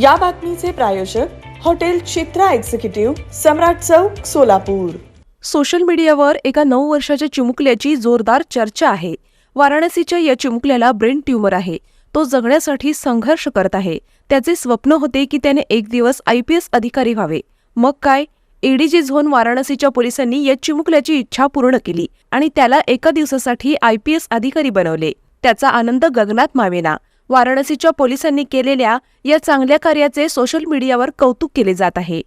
या बातमीचे प्रायोजक hotel Chitra executive Samrat Chowk Solapur. Social मीडियावर एका नऊ वर्षाच्या चिमुकल्याची जोरदार चर्चा आहे. वाराणसीच्या या चिमुकल्याला ब्रेन ट्यूमर आहे. तो जगण्यासाठी संघर्ष करत आहे. त्याचे स्वप्न होते की त्याने एक दिवस आय पी एस अधिकारी व्हावे. मग काय? एडीजी झोन वाराणसीच्या पोलिसांनी या चिमुकल्याची इच्छा पूर्ण केली आणि त्याला एका दिवसासाठी आय पी एस अधिकारी बनवले. त्याचा आनंद गगनात मावेना. वाराणसीच्या पोलिसांनी केलेल्या या चांगल्या कार्याचे सोशल मीडियावर कौतुक केले जात आहे.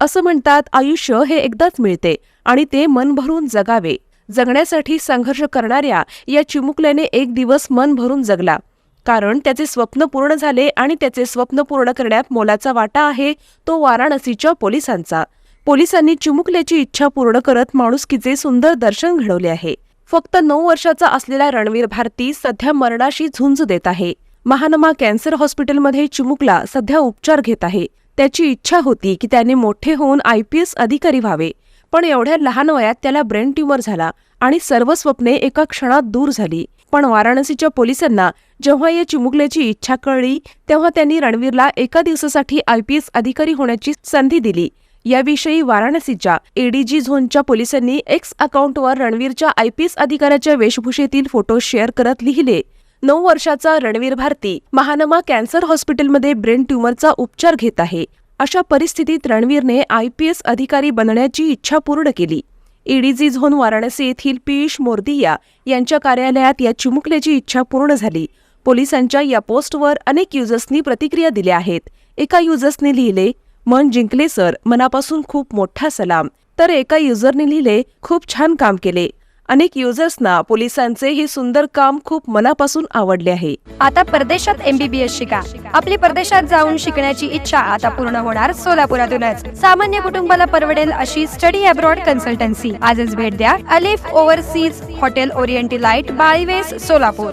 असं म्हणतात आयुष्य हे एकदाच मिळते आणि ते मन भरून जगावे. जगण्यासाठी संघर्ष करणाऱ्या या चिमुकल्याने एक दिवस मन भरून जगला. कारण त्याचे स्वप्न पूर्ण झाले आणि त्याचे स्वप्न पूर्ण करण्यात मोलाचा वाटा आहे तो वाराणसीच्या पोलिसांचा. पोलिसांनी चिमुकल्याची इच्छा पूर्ण करत माणुसकीचे सुंदर दर्शन घडवले आहे. फक्त नऊ वर्षाचा असलेला रणवीर भारती सध्या मरणाशी झुंज देत आहे. महानमा कॅन्सर हॉस्पिटलमध्ये चिमुकला सध्या उपचार घेत आहे. त्याची इच्छा होती की त्याने मोठे होऊन आय पी एस अधिकारी व्हावे पण एवढ्या लहान वयात त्याला ब्रेन ट्यूमर झाला आणि सर्व स्वप्ने एका क्षणात दूर झाली. पण वाराणसीच्या पोलिसांना जेव्हा या चिमुकल्याची इच्छा कळली तेव्हा त्यांनी रणवीरला एका दिवसासाठी आय पी एस अधिकारी होण्याची संधी दिली. याविषयी वाराणसीच्या एडीजी झोनच्या पोलिसांनी एक्स अकाउंटवर रणवीरच्या आय पी एस अधिकाऱ्याच्या वेशभूषेतील फोटो शेअर करत लिहिले. नऊ वर्षाचा रणवीर भारती महानमा कॅन्सर हॉस्पिटलमध्ये ब्रेन ट्यूमरचा उपचार घेत आहे. अशा परिस्थितीत रणवीरने आय पी एस अधिकारी बनण्याची इच्छा पूर्ण केली. एडीजी झोन वाराणसी येथील पियुष मोर्दिया यांच्या कार्यालयात या चिमुकल्याची इच्छा पूर्ण झाली. पोलिसांच्या या पोस्टवर अनेक युजर्सनी प्रतिक्रिया दिल्या आहेत. एका युजर्सने लिहिले मन जिंकले सर. मनापासून खूप मोठा सलाम. तर एका युजरने लिहिले खूप छान काम केले. अनेक युजर्सना पोलिसांचे हे सुंदर काम खूप मनापासून आवडले आहे. आता परदेशात एमबीबीएस शिका. आपली परदेशात जाऊन शिकण्याची इच्छा आता पूर्ण होणार सोलापुरातूनच. सामान्य कुटुंबाला परवडेल अशी स्टडी अब्रॉड कन्सल्टन्सी आजच भेट द्या. अलिफ ओव्हरसीज हॉटेल ओरिएंटी लाइट बाळीवेस सोलापूर.